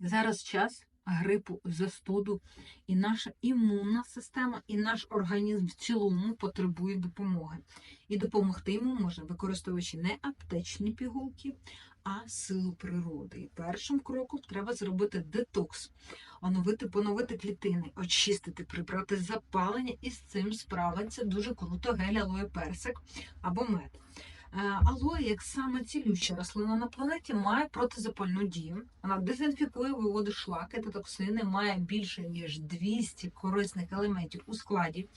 Зараз час грипу, застуду, і наша імунна система, і наш організм в цілому потребує допомоги. І допомогти йому можна, використовуючи не аптечні пігулки, а силу природи. І першим кроком треба зробити детокс, оновити, поновити клітини, очистити, прибрати запалення, і з цим справиться дуже круто гель алоє персик або мед. Е, Алоє, як саме цілюща рослина на планеті, має протизапальну дію. Вона дезінфікує, виводить шлаки та токсини, має більше ніж 200 корисних елементів у складі,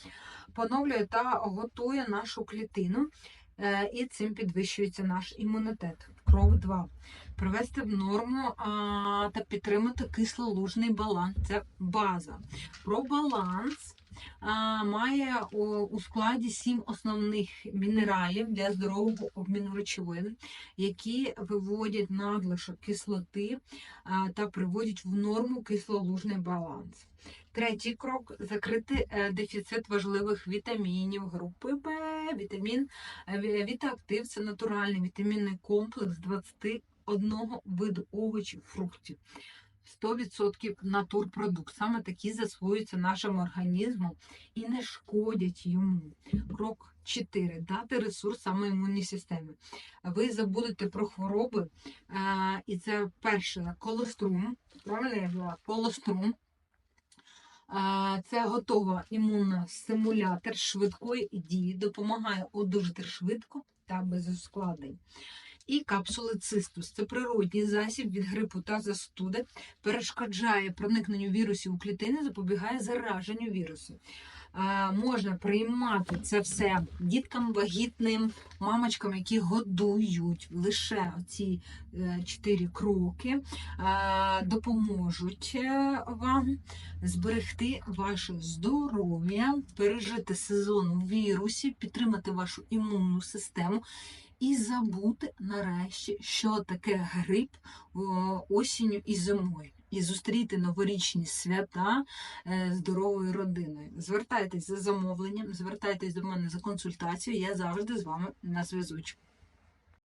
поновлює та готує нашу клітину, е, і цим підвищується наш імунітет. Крок 2. Привести в норму а, та підтримати кислолужний баланс. Це база. Про баланс має у, складі сім основних мінералів для здорового обміну речовин, які виводять надлишок кислоти та приводять в норму кислолужний баланс. Третій крок закрити е, дефіцит важливих вітамінів групи Б. Вітамін е, Вітаактив це натуральний вітамінний комплекс 21 виду овочів, фруктів. 100% натурпродукт. Саме такі засвоюються нашим організмом і не шкодять йому. Крок 4. Дати ресурс саме імунній системі. Ви забудете про хвороби, е, і це перше колострум. Правильно я була? Колострум. Е, Це готова імунна стимулятор швидкої дії, допомагає одужати швидко та без ускладнень. І капсули цистус це природній засіб від грипу та застуди, перешкоджає проникненню вірусів у клітини, запобігає зараженню вірусів. Е, можна приймати це все діткам вагітним, мамочкам, які годують лише ці е, чотири кроки, е, допоможуть вам зберегти ваше здоров'я, пережити сезон вірусів, підтримати вашу імунну систему і забути нарешті, що таке грип осінню і зимою. І зустріти новорічні свята е, здоровою родиною. Звертайтесь за замовленням, звертайтесь до мене за консультацією. Я завжди з вами на зв'язочку.